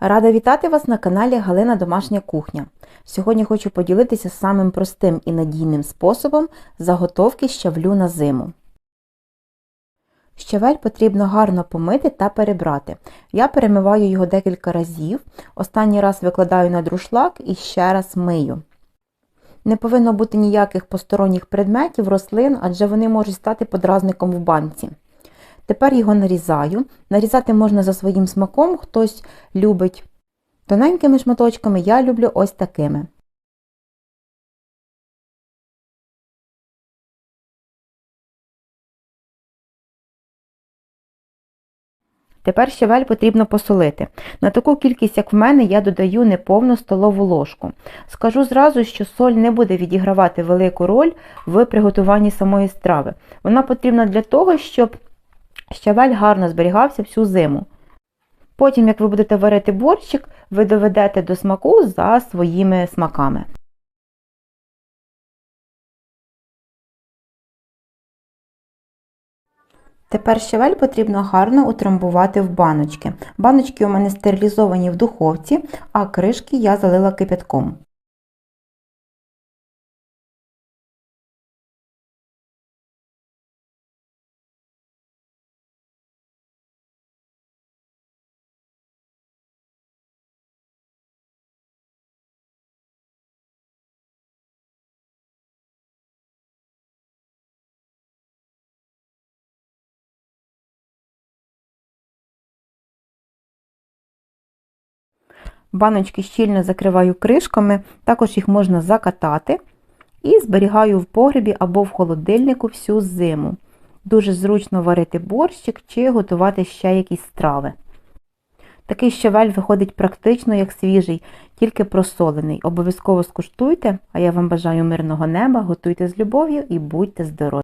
Рада вітати вас на каналі Галина Домашня кухня. Сьогодні хочу поділитися самим простим і надійним способом заготовки щавлю на зиму. Щавель потрібно гарно помити та перебрати. Я перемиваю його декілька разів, останній раз викладаю на друшлак і ще раз мию. Не повинно бути ніяких посторонніх предметів, рослин, адже вони можуть стати подразником в банці. Тепер його нарізаю. Нарізати можна за своїм смаком, хтось любить тоненькими шматочками, я люблю ось такими. Тепер щавель потрібно посолити. На таку кількість, як в мене, я додаю неповну столову ложку. Скажу зразу, що соль не буде відігравати велику роль в приготуванні самої страви. Вона потрібна для того, щоб щавель гарно зберігався всю зиму. Потім, як ви будете варити борщик, ви доведете до смаку за своїми смаками. Тепер щавель потрібно гарно утрамбувати в баночки. Баночки у мене стерилізовані в духовці, а кришки я залила кипятком. Баночки щільно закриваю кришками, також їх можна закатати і зберігаю в погребі або в холодильнику всю зиму. Дуже зручно варити борщик чи готувати ще якісь страви. Такий щавель виходить практично як свіжий, тільки просолений. Обов'язково скуштуйте, а я вам бажаю мирного неба, готуйте з любов'ю і будьте здорові!